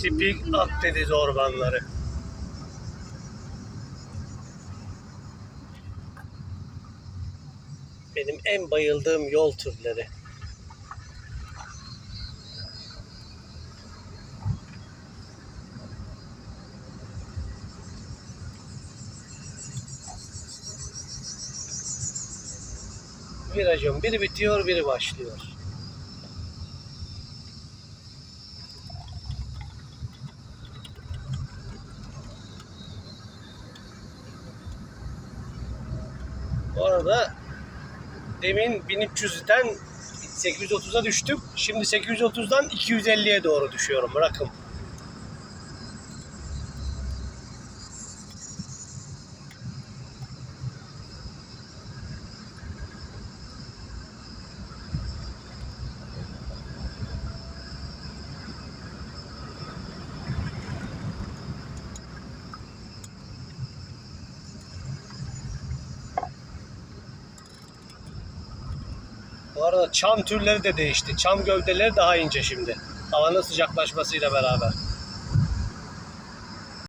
Tipik Akdeniz ormanları. Benim en bayıldığım yol türleri. Virajın biri bitiyor, biri başlıyor. Bu arada demin 1300'den 830'a düştüm. Şimdi 830'dan 250'ye doğru düşüyorum rakım. Bu arada çam türleri de değişti. Çam gövdeleri daha ince şimdi. Havanın sıcaklaşmasıyla beraber.